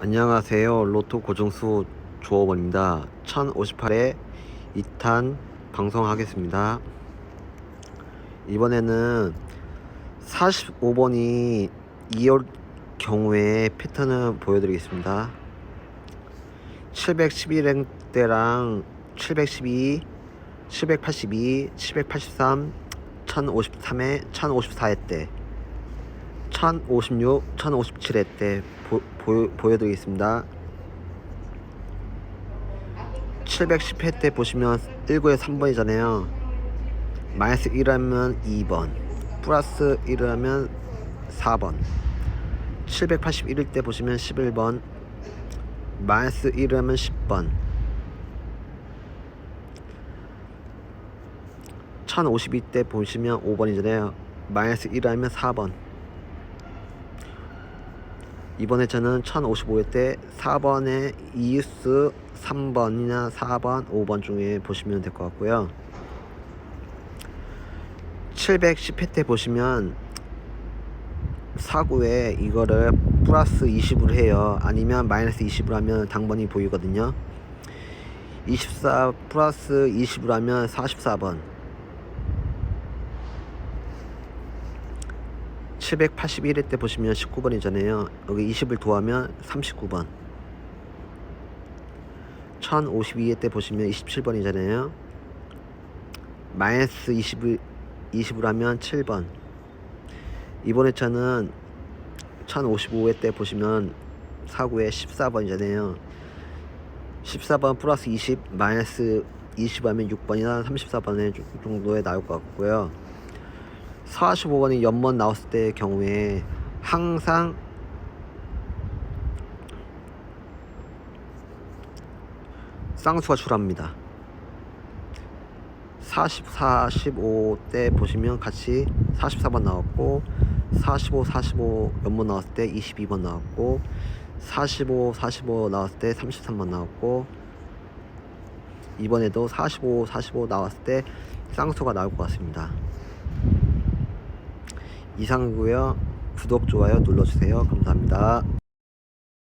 안녕하세요. 로또 고정수 조업원입니다. 1058회 2탄 방송하겠습니다. 이번에는 45번이 2월 경우에 패턴을 보여드리겠습니다. 711행대랑 712, 782, 783, 1053회, 1054회 때 1056, 1057회 때 보, 보, 보여드리겠습니다. 710회 때 보시면 19에 3번이잖아요. 마이너스 1하면 2번, 플러스 1을 하면 4번. 781일 때 보시면 11번, 마이너스 1을 하면 10번. 1052때 보시면 5번이잖아요. 마이너스 1을 하면 4번. 이번에 저는 1055회 때 4번에 이유스 3번이나 4번, 5번 중에 보시면 될 것 같고요. 710회 때 보시면 사구에 이거를 플러스 20으로 해요. 아니면 마이너스 20으로 하면 당번이 보이거든요. 24 플러스 20으로 하면 44번. 781회 때 보시면 19번이잖아요. 여기 20을 더하면 39번. 1052회 때 보시면 27번이잖아요. 마이너스 20을 20으로 하면 7번. 이번 회차는 1055회 때 보시면 사구에 14번이잖아요. 14번 플러스 20 마이너스 20 하면 6번이나 34번에 정도에 나올 것 같고요. 45번이 연번 나왔을 때의 경우에 항상 쌍수가 출합니다. 40, 45 때 보시면 같이 44번 나왔고 45, 45 연번 나왔을 때 22번 나왔고 45, 45 나왔을 때 33번 나왔고 이번에도 45, 45 나왔을 때 쌍수가 나올 것 같습니다. 이상이고요. 구독, 좋아요 눌러주세요. 감사합니다.